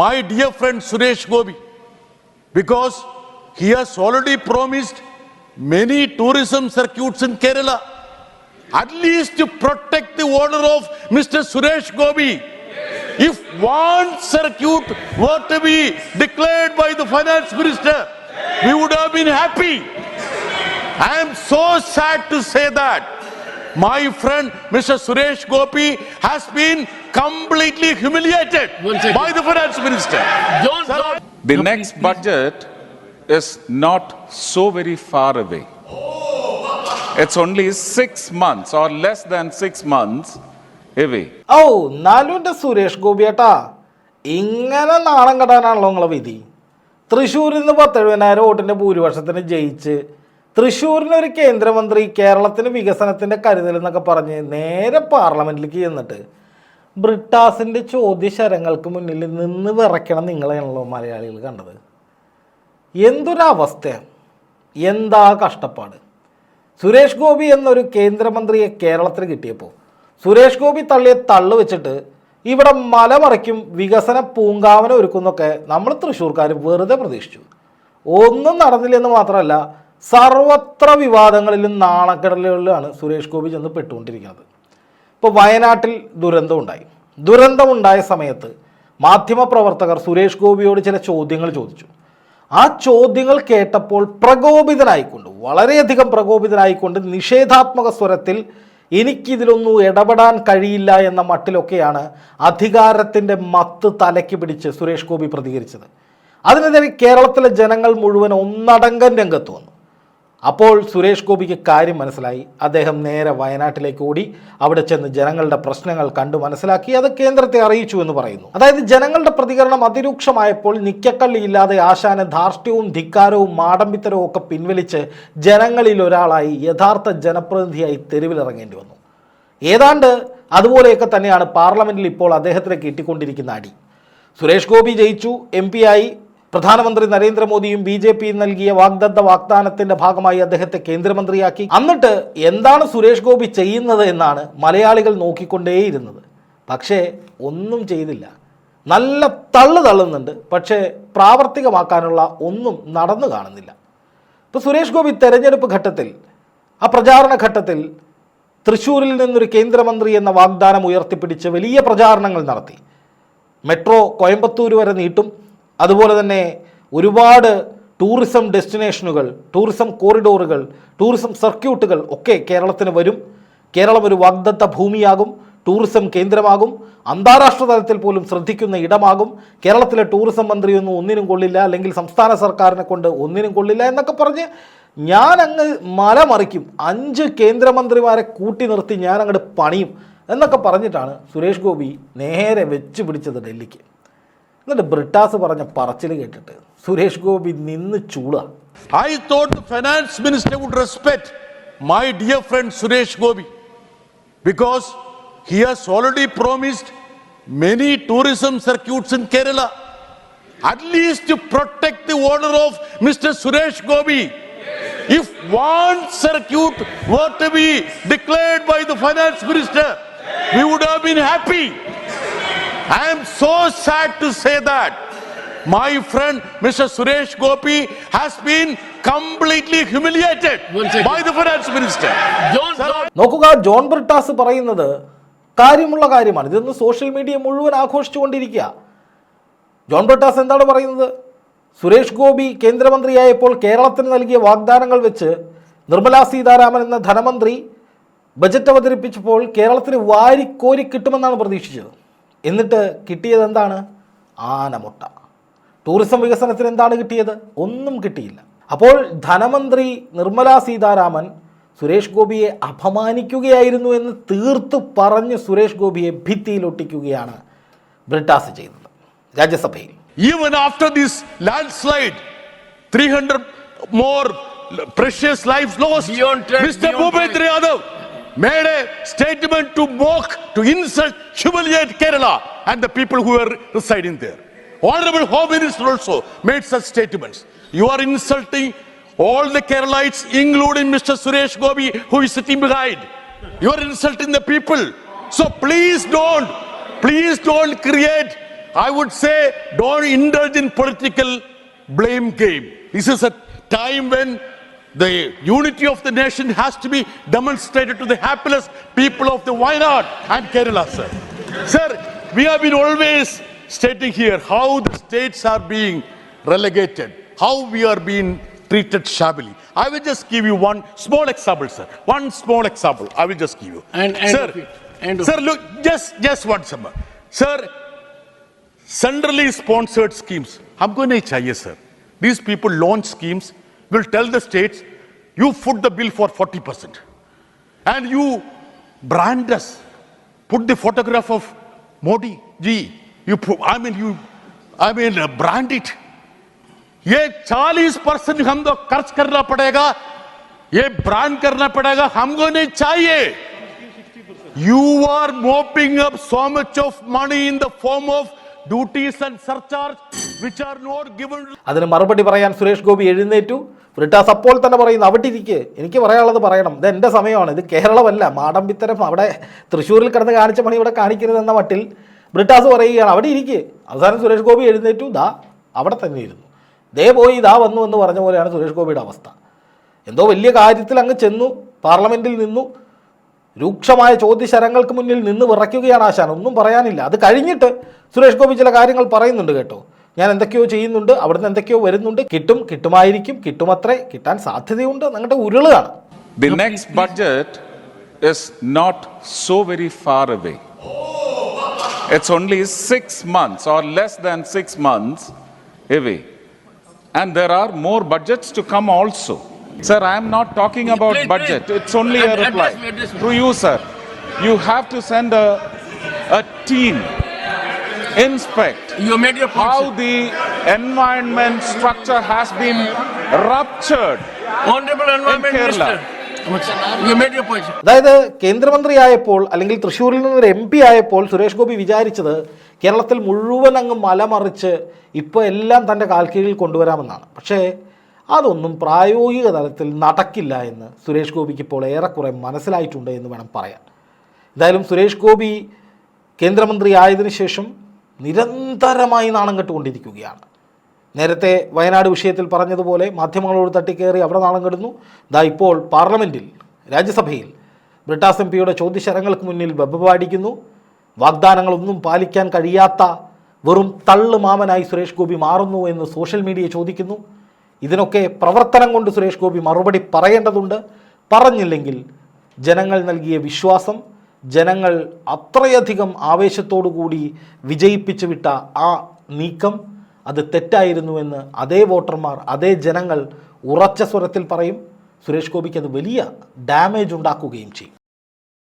my dear friend Suresh Gobi because he has already promised many tourism circuits in Kerala. At least to protect the order of Mr. Suresh Gobi. If one circuit were to be declared by the finance minister, we would have been happy. I am so sad to say that my friend Mr. Suresh Gopi has been completely humiliated by the finance minister. Don't, Sir, John. The No, next please, please. budget is not so very far away. It's only six months or less than six months away. ഓ എന്നാലും എന്റെ സുരേഷ് ഗോപിയേട്ടാ ഇങ്ങനെ നാണം കെടാനാണല്ലോ നിങ്ങളെ വിധി തൃശ്ശൂരിൽ നിന്ന് പത്തെഴുപതിനായിരം വോട്ടിന്റെ ഭൂരിപക്ഷത്തിന് ജയിച്ച് തൃശ്ശൂരിന് ഒരു കേന്ദ്രമന്ത്രി കേരളത്തിന് വികസനത്തിന്റെ കരുതൽ എന്നൊക്കെ പറഞ്ഞ് നേരെ പാർലമെന്റിലേക്ക് ചെന്നിട്ട് ബ്രിട്ടാസിന്റെ ചോദ്യശരങ്ങൾക്ക് മുന്നിൽ നിന്ന് വിറയ്ക്കണം നിങ്ങളെയാണല്ലോ മലയാളികൾ കണ്ടത്. എന്തൊരവസ്ഥയാണ് എന്താ കഷ്ടപ്പാട്? സുരേഷ് ഗോപി എന്നൊരു കേന്ദ്രമന്ത്രിയെ കേരളത്തിന് കിട്ടിയപ്പോൾ സുരേഷ് ഗോപി തള്ളിയെ തള്ളു വെച്ചിട്ട് ഇവിടെ മലമറയ്ക്കും വികസന പൂങ്കാവനം ഒരുക്കുന്നൊക്കെ നമ്മൾ തൃശ്ശൂർക്കാർ വെറുതെ പ്രതീക്ഷിച്ചു. ഒന്നും നടന്നില്ലെന്ന് മാത്രമല്ല സർവത്ര വിവാദങ്ങളിലും നാണക്കടലുകളിലാണ് സുരേഷ് ഗോപി ചെന്ന് പെട്ടുകൊണ്ടിരിക്കുന്നത്. ഇപ്പോൾ വയനാട്ടിൽ ദുരന്തമുണ്ടായി ദുരന്തമുണ്ടായ സമയത്ത് മാധ്യമപ്രവർത്തകർ സുരേഷ് ഗോപിയോട് ചില ചോദ്യങ്ങൾ ചോദിച്ചു. ആ ചോദ്യങ്ങൾ കേട്ടപ്പോൾ പ്രകോപിതനായിക്കൊണ്ട് വളരെയധികം പ്രകോപിതനായിക്കൊണ്ട് നിഷേധാത്മക സ്വരത്തിൽ എനിക്കിതിലൊന്നും ഇടപെടാൻ കഴിയില്ല എന്ന മട്ടിലൊക്കെയാണ് അധികാരത്തിന്റെ മത്ത് തലയ്ക്ക് പിടിച്ച് സുരേഷ് ഗോപി പ്രതികരിച്ചത്. അതിനെതിരെ കേരളത്തിലെ ജനങ്ങൾ മുഴുവൻ ഒന്നടങ്കം രംഗത്ത് വന്നു. അപ്പോൾ സുരേഷ് ഗോപിക്ക് കാര്യം മനസ്സിലായി. അദ്ദേഹം നേരെ വയനാട്ടിലേക്ക് ഓടി അവിടെ ചെന്ന് ജനങ്ങളുടെ പ്രശ്നങ്ങൾ കണ്ടു മനസ്സിലാക്കി. അത് കേന്ദ്രത്തെ അറിയിച്ചു എന്ന് പറയുന്നു. അതായത് ജനങ്ങളുടെ പ്രതികരണം അതിരൂക്ഷമായപ്പോൾ നിക്കക്കള്ളിയില്ലാതെ ആശാന് ധാർഷ്ട്യവും ധിക്കാരവും മാടമ്പിത്തരവും ഒക്കെ പിൻവലിച്ച് ജനങ്ങളിൽ ഒരാളായി യഥാർത്ഥ ജനപ്രതിനിധിയായി തെരുവിലിറങ്ങേണ്ടി വന്നു. ഏതാണ്ട് അതുപോലെയൊക്കെ തന്നെയാണ് പാർലമെന്റിൽ ഇപ്പോൾ അദ്ദേഹത്തിന് കിട്ടിക്കൊണ്ടിരിക്കുന്ന അടി. സുരേഷ് ഗോപി ജയിച്ചു എം ആയി. പ്രധാനമന്ത്രി നരേന്ദ്രമോദിയും ബി ജെ പിയും നൽകിയ വാഗ്ദത്ത വാഗ്ദാനത്തിന്റെ ഭാഗമായി അദ്ദേഹത്തെ കേന്ദ്രമന്ത്രിയാക്കി. എന്നിട്ട് എന്താണ് സുരേഷ് ഗോപി ചെയ്യുന്നത് എന്നാണ് മലയാളികൾ നോക്കിക്കൊണ്ടേയിരുന്നത്. പക്ഷേ ഒന്നും ചെയ്തില്ല. നല്ല തള്ളു തള്ളുന്നുണ്ട്. പക്ഷേ പ്രാവർത്തികമാക്കാനുള്ള ഒന്നും നടന്നു കാണുന്നില്ല. ഇപ്പോൾ സുരേഷ് ഗോപി തെരഞ്ഞെടുപ്പ് ഘട്ടത്തിൽ ആ പ്രചാരണ ഘട്ടത്തിൽ തൃശ്ശൂരിൽ നിന്നൊരു കേന്ദ്രമന്ത്രി എന്ന വാഗ്ദാനം ഉയർത്തിപ്പിടിച്ച് വലിയ പ്രചാരണങ്ങൾ നടത്തി. മെട്രോ കോയമ്പത്തൂർ വരെ നീട്ടും. അതുപോലെ തന്നെ ഒരുപാട് ടൂറിസം ഡെസ്റ്റിനേഷനുകൾ ടൂറിസം കോറിഡോറുകൾ ടൂറിസം സർക്യൂട്ടുകൾ ഒക്കെ കേരളത്തിന് വരും. കേരളം ഒരു വാഗ്ദത്ത ഭൂമിയാകും ടൂറിസം കേന്ദ്രമാകും അന്താരാഷ്ട്ര തലത്തിൽ പോലും ശ്രദ്ധിക്കുന്ന ഇടമാകും. കേരളത്തിലെ ടൂറിസം മന്ത്രിയൊന്നും ഒന്നിനും കൊള്ളില്ല അല്ലെങ്കിൽ സംസ്ഥാന സർക്കാരിനെ കൊണ്ട് ഒന്നിനും കൊള്ളില്ല എന്നൊക്കെ പറഞ്ഞ് ഞാൻ അങ്ങ് മലമറിക്കും. അഞ്ച് കേന്ദ്രമന്ത്രിമാരെ കൂട്ടി നിർത്തി ഞാൻ അങ്ങോട്ട് പണിയും എന്നൊക്കെ പറഞ്ഞിട്ടാണ് സുരേഷ് ഗോപി നേരെ വെച്ച് പിടിച്ചത് ഡൽഹിക്ക്. എന്നിട്ട് ബ്രിട്ടാസ് പറഞ്ഞ പറച്ചിൽ കേട്ടിട്ട് സുരേഷ് ഗോപി നിന്ന് ചൂള I thought the finance minister would respect my dear friend Suresh Gobi because he has promised tourism circuits in Kerala. At least to protect the order of Mr. Suresh Gobi. If one circuit were to be declared by the finance minister, we would have been happy. I am so sad to say that my friend Mr. Suresh Gopi has been completely humiliated by the finance minister finance minister. John, Sir, John. നോക്കുക ജോൺ ബ്രിട്ടാസ് പറയുന്നത് കാര്യമുള്ള കാര്യമാണ് ഇതൊന്ന് social media മുഴുവൻ ആഘോഷിച്ചുകൊണ്ടിരിക്കുക ജോൺ ബ്രിട്ടാസ് എന്താണ് പറയുന്നത് സുരേഷ് ഗോപി കേന്ദ്രമന്ത്രിയായപ്പോൾ കേരളത്തിന് നൽകിയ വാഗ്ദാനങ്ങൾ വെച്ച് നിർമ്മലാ സീതാരാമൻ എന്ന ധനമന്ത്രി ബജറ്റ് അവതരിപ്പിച്ചപ്പോൾ കേരളത്തിന് വാരിക്കോരി കിട്ടുമെന്നാണ് പ്രതീക്ഷിച്ചത് എന്നിട്ട് കിട്ടിയത് എന്താണ്? ആനമുട്ട. ടൂറിസം വികസനത്തിന് എന്താണ് കിട്ടിയത്? ഒന്നും കിട്ടിയില്ല. അപ്പോൾ ധനമന്ത്രി നിർമ്മലാ സീതാരാമൻ സുരേഷ് ഗോപിയെ അപമാനിക്കുകയായിരുന്നു എന്ന് തീർത്തു പറഞ്ഞ് സുരേഷ് ഗോപിയെ ഭിത്തിയിലൊട്ടിക്കുകയാണ് ബ്രിട്ടാസ് ചെയ്തത് രാജ്യസഭയിൽ. Even after this landslide, 300 more precious lives lost. Beyond trend, Mr. beyond Bhupendra Yadav made a statement to mock, to insult, humiliate Kerala and the people who were residing there. Honorable Home Minister also made such statements. You are insulting all the Keralites, including Mr. Suresh Gobi, who is sitting behind. You are insulting the people. So please don't, please don't create I would say, don't indulge in political blame game. This is a time when the unity of the nation has to be demonstrated to the hapless people of the Wayanad and Kerala, sir. sir, we have been always stating here how the states are being relegated, how we are being treated shabbily. I will just give you one small example, sir. One small example. I will just give you. And, and sir, and sir, look, just just one summer. Sir, centrally sponsored schemes. I'm going to HIA, sir. These people launch schemes will tell the states, you foot the bill for 40%. And you brand us. Put the photograph of Modi ji. You, I mean, you, I mean, uh, brand it. ये 40 percent हम तो खर्च करना पड़ेगा ये brand करना पड़ेगा हमको नहीं चाहिए You are mopping up so much of money in the form of duties and surcharge അതിന് മറുപടി പറയാൻ സുരേഷ് ഗോപി എഴുന്നേറ്റു. ബ്രിട്ടാസ് അപ്പോൾ തന്നെ പറയുന്നു അവിടെ ഇരിക്കെ എനിക്ക് പറയാനുള്ളത് പറയണം. ഇത് എന്റെ സമയമാണ് ഇത് കേരളമല്ല. മാടമ്പിത്തരം അവിടെ തൃശ്ശൂരിൽ കിടന്ന് കാണിച്ച പണി ഇവിടെ കാണിക്കരുതെന്ന മട്ടിൽ ബ്രിട്ടാസ് പറയുകയാണ് അവിടെ ഇരിക്ക് അവസാനം സുരേഷ് ഗോപി എഴുന്നേറ്റു. ദാ അവിടെ തന്നെ ഇരുന്നു. ദേ പോയി ഇതാ വന്നു എന്ന് പറഞ്ഞ പോലെയാണ് സുരേഷ് ഗോപിയുടെ അവസ്ഥ. എന്തോ വലിയ കാര്യത്തിൽ അങ്ങ് ചെന്നു പാർലമെന്റിൽ നിന്നു രൂക്ഷമായ ചോദ്യശരങ്ങൾക്ക് മുന്നിൽ നിന്ന് വിറയ്ക്കുകയാണ് ആശാൻ. ഒന്നും പറയാനില്ല. അത് കഴിഞ്ഞിട്ട് സുരേഷ് ഗോപി ചില കാര്യങ്ങൾ പറയുന്നുണ്ട് കേട്ടോ. ഞാൻ എന്തൊക്കെയോ ചെയ്യുന്നുണ്ട് അവിടുന്ന് എന്തൊക്കെയോ വരുന്നുണ്ട് കിട്ടും കിട്ടുമായിരിക്കും കിട്ടുമത്രേ കിട്ടാൻ സാധ്യതയുണ്ട് നിങ്ങളുടെ ഉരുളാണ് the next budget is not so very far away. It's only six months or less than six months away. And there are more budgets to come also. Sir, I am not talking about Please, budget. please. It's only a Address reply. me, address me. Through a sir. Inspect, You made your point. how sir. the environment structure has been ruptured. Honorable Environment Kerala. Minister. You made your point. sir. അതായത് കേന്ദ്രമന്ത്രിയായപ്പോൾ അല്ലെങ്കിൽ തൃശ്ശൂരിൽ നിന്നൊരു M P ആയപ്പോൾ സുരേഷ് ഗോപി വിചാരിച്ചത് കേരളത്തിൽ മുഴുവൻ അങ്ങ് മലമറിച്ച് ഇപ്പോൾ എല്ലാം തന്റെ കാൽക്കീഴിൽ കൊണ്ടുവരാമെന്നാണ് പക്ഷേ അതൊന്നും പ്രായോഗിക തലത്തിൽ നടക്കില്ല എന്ന് സുരേഷ് ഗോപിക്ക് ഇപ്പോൾ ഏറെക്കുറെ മനസ്സിലായിട്ടുണ്ട് എന്ന് വേണം പറയാൻ എന്തായാലും സുരേഷ് ഗോപി കേന്ദ്രമന്ത്രി ആയതിനു ശേഷം നിരന്തരമായി നാണം കെട്ടുകൊണ്ടിരിക്കുകയാണ്. നേരത്തെ വയനാട് വിഷയത്തിൽ പറഞ്ഞതുപോലെ മാധ്യമങ്ങളോട് തട്ടിക്കയറി അവിടെ നാണം കെടുന്നു. ദാ ഇപ്പോൾ പാർലമെന്റിൽ രാജ്യസഭയിൽ ബ്രിട്ടാസ് എം പിയുടെ ചോദ്യശരങ്ങൾക്ക് മുന്നിൽ വെബ്ബാടിക്കുന്നു വാഗ്ദാനങ്ങളൊന്നും പാലിക്കാൻ കഴിയാത്ത വെറും തള്ളു മാമനായി സുരേഷ് ഗോപി മാറുന്നു എന്ന് സോഷ്യൽ മീഡിയ ചോദിക്കുന്നു. ഇതിനൊക്കെ പ്രവർത്തനം കൊണ്ട് സുരേഷ് ഗോപി മറുപടി പറയേണ്ടതുണ്ട്. പറഞ്ഞില്ലെങ്കിൽ ജനങ്ങൾ നൽകിയ വിശ്വാസം ജനങ്ങൾ അത്രയധികം കൂടി വിജയിപ്പിച്ചു വിട്ട ആ നീക്കം അത് തെറ്റായിരുന്നുവെന്ന് അതേ വോട്ടർമാർ അതേ ജനങ്ങൾ ഉറച്ച സ്വരത്തിൽ പറയും. സുരേഷ് ഗോപിക്ക് അത് വലിയ ഡാമേജ് ഉണ്ടാക്കുകയും ചെയ്യും.